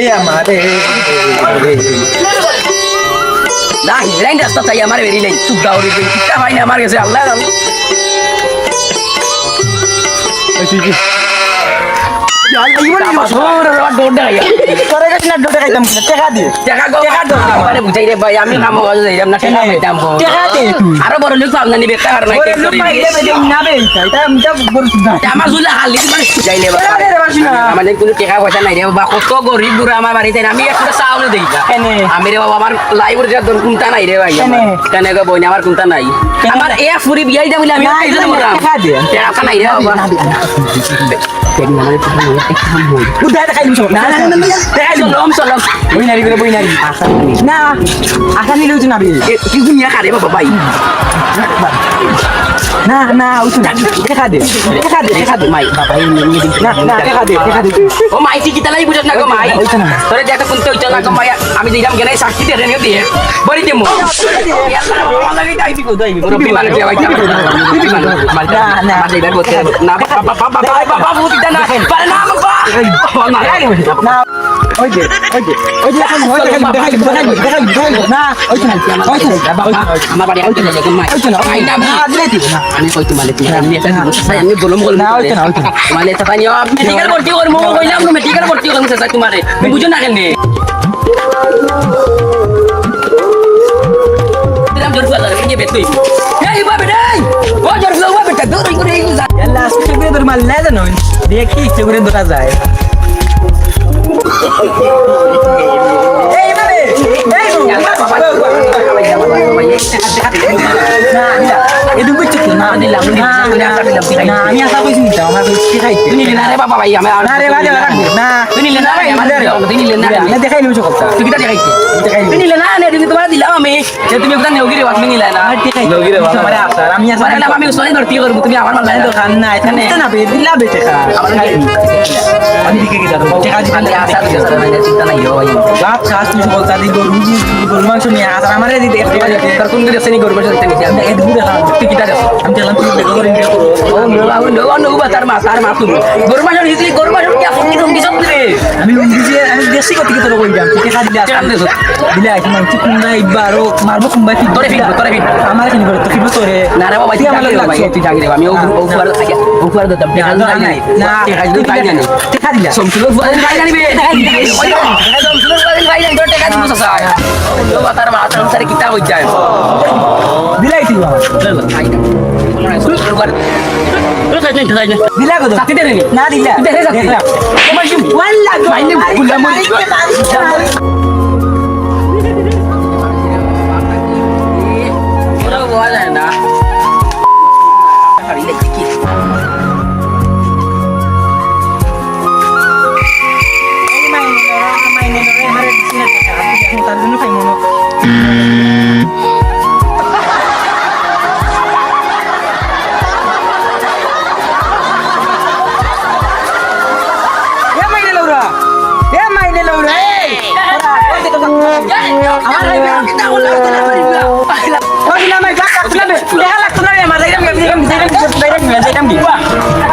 এ আমারে। না হিরাইন রাস্তা চাই, আমার বেরি নাই। চুপ দাও রে কিটা ভাই না, আমার কাছে আরও বড় লোক নিবে টাকা নাই আমার জুলে হালি মানে যাই নে টাকা দে রে বাসি না। আমাদের কোনো টাকা পয়সা নাই রে বাবা কত গরিব বুড়া আমার বাড়িতে আমি একটা চাউল দেই? আমি রে বাবা আমার যা দর কোনটা নাই রে ভাই কেনে? কেনে গো বইনা আমার কোনটা নাই? আমার এ ফুরি বিয়াই দা বলে আমি টাকা এটা দিলাম টাকা টাকা নাই রে বাবা উদা দেখাই দিছ না না না দেখাই দিছ চলম চলম বই নারি করে বই নারি না আশা নিলে উঠে না বে কি দুনিয়া খারে বাবা ভাই না না উঠে না টাকা দে টাকা দে টাকা দে মাই। বাবা এই নিয়ে দিন না না টাকা দে টাকা দে। ও মাই ঠিকই তালাই বুঝছ না গো মাই। তোরে দেখো কোন তো না গো মাই আমি দিলাম কেন সাক্ষী দিয়ে রেনে দিয়ে বড়ি দিমু। না, বাবা বাবা বাবা বাবা না বাবা না ওই দে ওই দে ওই দে এখন ওই দেখাই দেখাই দেখাই দেখাই দেখাই না ওই না ওই না বাবা। আমার বাড়ি আইতে লাগে মাই ওই না আই না না দিলে দিব। না আমি কইতে মানে আমি এটা আমি বলম বলম না, না, ওইটা না। মানে তো তাই মেডিকেল ভর্তি করব কইলাম মেডিকেল ভর্তি করব স্যার তোমারে। তুমি বুঝো না কেন? দিলাম জোর করে নিয়ে বেত কই এই বাবা রে! ও জোর করে বাবা বেটা দৌড়ই করে এই যা। এলা আজকে করে তোর মাল না জানো দেখি করে ধরা যায়। আমি আশা কইছি না আমার কইছি খাইতে তুই নিলে না রে বাবা ভাই আমি না রে বাজে রাখব না তুই নিলে না ভাই আমার তুই নিলে না না দেখাই নিউ কথা তুই কিটা দেখাইছিস দেখাই তুই নিলে না নে তুমি তোমার দিলাম আমি যে তুমি ওখানে নেউগিরে বাদ নিলে না? দেখাই আমার আশা আমি আশা মানে আমি সোনাই ধরতি করব তুমি আমার মাল তো খান না এখানে না বে দিলা বে টাকা আমি দিকে কি জানো টাকা দিকে আমি আশা দিতে না চিন্তা নাই ভাই বাপ খাস তুই বলতা দি গরু গরু মাংস নিয়ে আসার আমারে দিতে এক টাকা দিতে তোর কোন দিকে সেনি করব সেটা নিতে আমি এদ বুড়া তুই কিটা দেখ আমি তেলাম তুই বেগ করে ইন্ডিয়া করো oh no oh no no বা তার মা তার মা তুমি গরমা জল হিসলি গরমা জল কি আপনি রুম কি সব দিবে আমি লুঙ্গি দিয়ে আমি দেশি কত কি তোর কই তুই টাকা দিলে টাকা দিলে আসা দিলে আইছি মাংস কুন্দা ইবারো মারবো কুম্বা কি তোরে ফিরবো, তোরে ফিরবো। আমার কি করে তুই তোরে। না রে বাবা তুই আমার বাবা তুই জাগিরে আমি ও ও ফুয়ার দিতাম টাকা নাই না টাকা দিই পাই জানি টাকা দিলা সমসুলের ফুয়ার পাই জানিবে সমসুলের ফুয়ার পাই জানি তোর টাকা দিব সাসা ও বা তার মা কিতা হই যায় দিলাই তুই কত সাথে দেনি না ওই না মাই